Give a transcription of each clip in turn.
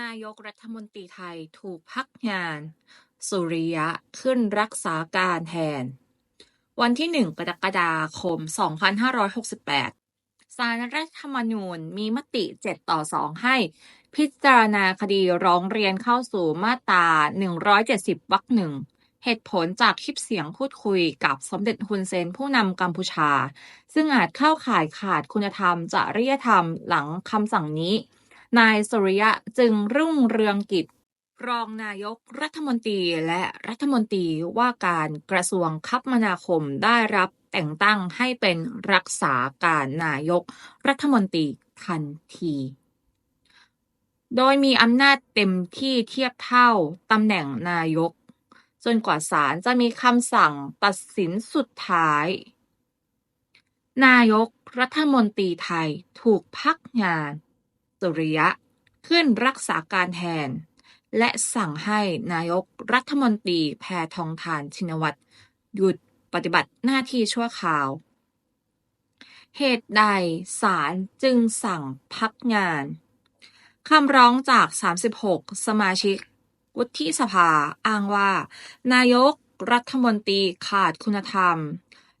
นายกรัฐมนตรีไทยถูกพักงาน สุริยะขึ้นรักษาการแทน วันที่ 1 กรกฎาคม 2568 ศาลรัฐธรรมนูญมีมติ 7 ต่อ 2 ให้ พิจารณาคดีร้องเรียนเข้าสู่มาตรา 170 วรรคหนึ่ง เหตุผลจากคลิปเสียงพูดคุยกับสมเด็จฮุนเซนผู้นำกัมพูชา ซึ่งอาจเข้าข่ายขาดคุณธรรมจริยธรรมหลังคำสั่งนี้ นายสุริยะจึงรุ่งเรืองกิจ รองนายกรัฐมนตรีและรัฐมนตรีว่าการกระทรวงคมนาคมได้รับแต่งตั้งให้เป็นรักษาการนายกรัฐมนตรีทันที โดยมีอำนาจเต็มที่เทียบเท่าตำแหน่งนายก จนกว่าศาลจะมีคำสั่งตัดสินสุดท้าย นายกรัฐมนตรีไทยถูกพักงาน สุริยะ ขึ้นรักษาการแทน และสั่งให้นายกรัฐมนตรีแพทองทานชินวัตรหยุดปฏิบัติหน้าที่ชั่วคราว เหตุใดศาลจึงสั่งพักงานคำร้องจาก 36 สมาชิก วุฒิสภาอ้างว่า นายกรัฐมนตรีขาดคุณธรรม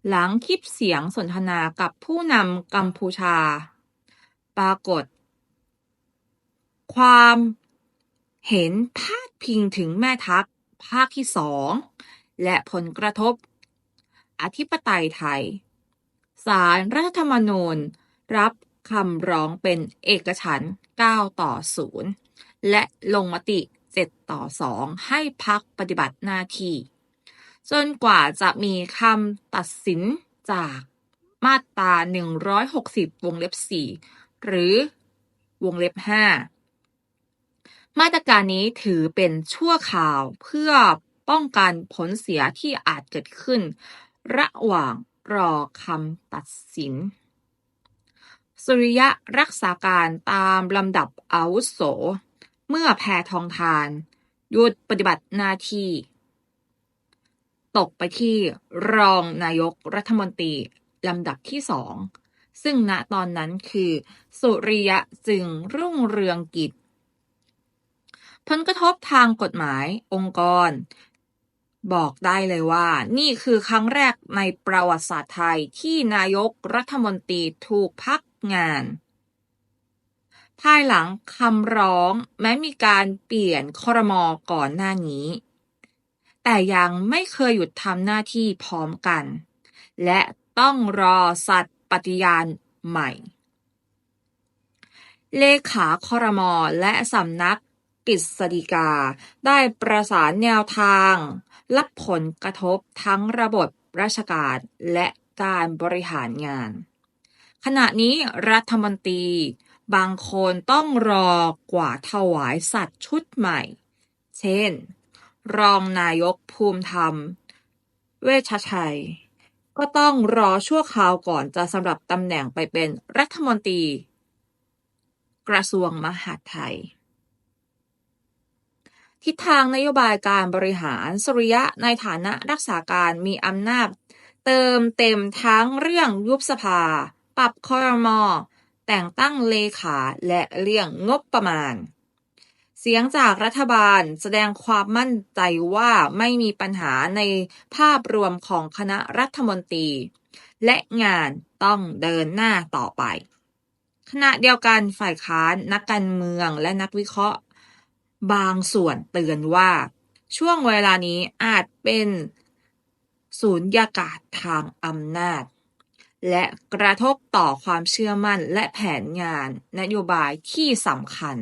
หลังคลิปเสียงสนทนากับผู้นำกัมพูชา ปรากฏ ความเห็นพาดพิงถึงแม่ทัพภาคที่สอง และผลกระทบ อธิปไตยไทยศาลรัฐธรรมนูญรับคำร้องเป็นเอกฉันท์9ต่อ 0 และลงมติ 7 ต่อ 2 ให้พักปฏิบัติหน้าที่ จนกว่าจะมีคำตัดสินจากมาตรา 160 วงเล็บ 4 หรือวงเล็บ 5 มาตรการนี้ถือเป็นชั่วคราวเพื่อป้องกันผลเสียที่อาจเกิดขึ้น ระหว่างรอคำตัดสิน สุริยะรักษาการตามลำดับอาวุโส เมื่อแพทองทาน หยุดปฏิบัติหน้าที่ ตกไปที่รองนายกรัฐมนตรีลำดับที่สอง ซึ่งณตอนนั้นคือ สุริยะจึงรุ่งเรืองกิจ ผลกระทบทางกฎหมายองค์กร บอกได้เลยว่า นี่คือครั้งแรกในประวัติศาสตร์ไทยที่นายกรัฐมนตรีถูกพักงาน ภายหลังคำร้องแม้มีการเปลี่ยนครมก่อนหน้านี้ แต่ยังไม่เคยหยุดทำหน้าที่พร้อมกัน และต้องรอสัตย์ปฏิญาณใหม่ เลขาครมและสำนัก กฤษฎีกา ได้ประสานแนวทางรับผลกระทบทั้งระบบราชการและการบริหารงาน ขณะนี้รัฐมนตรีบางคนต้องรอกว่าถวายสัตว์ชุดใหม่ เช่น รองนายกภูมิธรรม เวชชัย ก็ต้องรอชั่วคราวก่อนจะสำหรับตำแหน่งไปเป็นรัฐมนตรี กระทรวงมหาดไทย ทิศทางนโยบายการบริหาร สุริยะในฐานะรักษาการมีอำนาจ เติมเต็มทั้งเรื่องยุบสภา ปรับครมอแต่งตั้งเลขาและเรื่องงบประมาณ เสียงจากรัฐบาลแสดงความมั่นใจว่าไม่มีปัญหาในภาพรวมของคณะรัฐมนตรี และงานต้องเดินหน้าต่อไปขณะเดียวกันฝ่ายค้านนักการเมืองและนักวิเคราะห์ บางส่วนเตือนว่า ช่วงเวลานี้อาจเป็นสูญญากาศทางอำนาจ และกระทบต่อความเชื่อมั่นและแผนงานนโยบายที่สำคัญ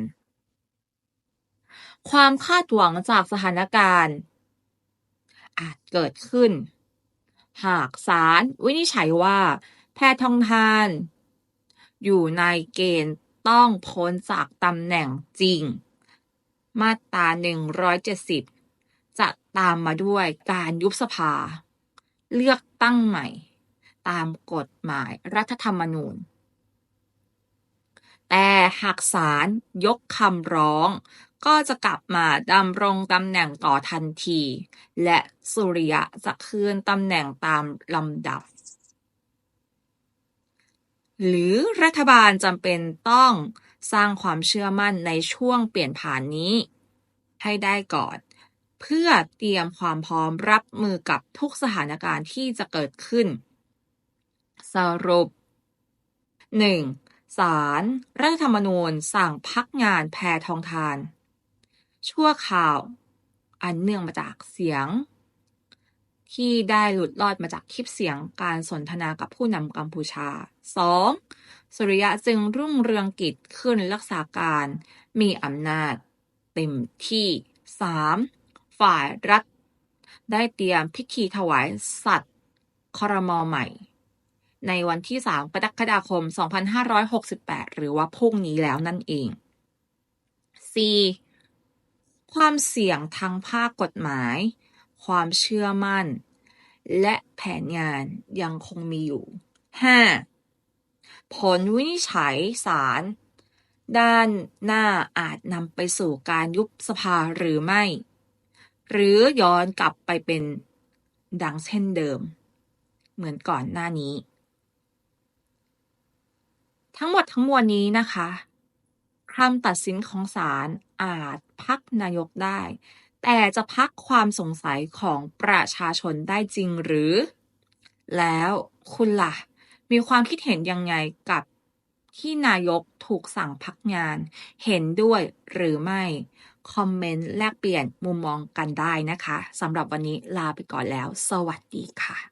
ความคาดหวังจากสถานการณ์ อาจเกิดขึ้น หากศาลวินิจฉัยว่า แพทองทาน อยู่ในเกณฑ์ต้องพ้นจากตำแหน่งจริง มาตรา 170 จะตามมาด้วยการยุบสภา เลือกตั้งใหม่ ตามกฎหมายรัฐธรรมนูญ แต่หากศาลยกคำร้อง ก็จะกลับมาดำรงตำแหน่งต่อทันที และสุริยะจะคืนตำแหน่งตามลำดับ หรือรัฐบาลจำเป็นต้อง สร้างความเชื่อมั่นในช่วงเปลี่ยนผ่านนี้ ให้ได้ก่อน เพื่อเตรียมความพร้อมรับมือกับทุกสถานการณ์ที่จะเกิดขึ้น สรุป 1. ศารรัฐธรรมนูญสั่งพักงานแพทองทาน ชั่วข่าว อันเนื่องมาจากเสียง ที่ได้หลุดลอดมาจากคลิปเสียงการสนทนากับผู้นำกัมพูชา 2. สุริยะจึงรุ่งเรืองกิจขึ้นรักษาการมีอำนาจเต็มที่ 3. ฝ่ายรัฐได้เตรียมพิธีถวายสัตว์ครมอใหม่ ในวันที่ 3 กรกฎาคม 2568 หรือว่าพรุ่งนี้แล้วนั่นเอง 4. ความเสี่ยงทางภาคกฎหมาย ความเชื่อมั่น และแผนงานยังคงมีอยู่ 5. ผลวินิจฉัยศาลด้านหน้าอาจนำไปสู่การยุบสภาหรือไม่ หรือย้อนกลับไปเป็นดังเช่นเดิม เหมือนก่อนหน้านี้ ทั้งหมดทั้งมวลนี้นะคะคำตัดสินของศาลอาจพักนายกได้ แต่จะพักความสงสัยของประชาชนได้จริงหรือ แล้วคุณล่ะ มีความคิดเห็นยังไงกับที่นายกถูกสั่งพักงาน เห็นด้วยหรือไม่ คอมเมนต์แลกเปลี่ยนมุมมองกันได้นะคะสำหรับวันนี้ลาไปก่อนแล้ว สวัสดีค่ะ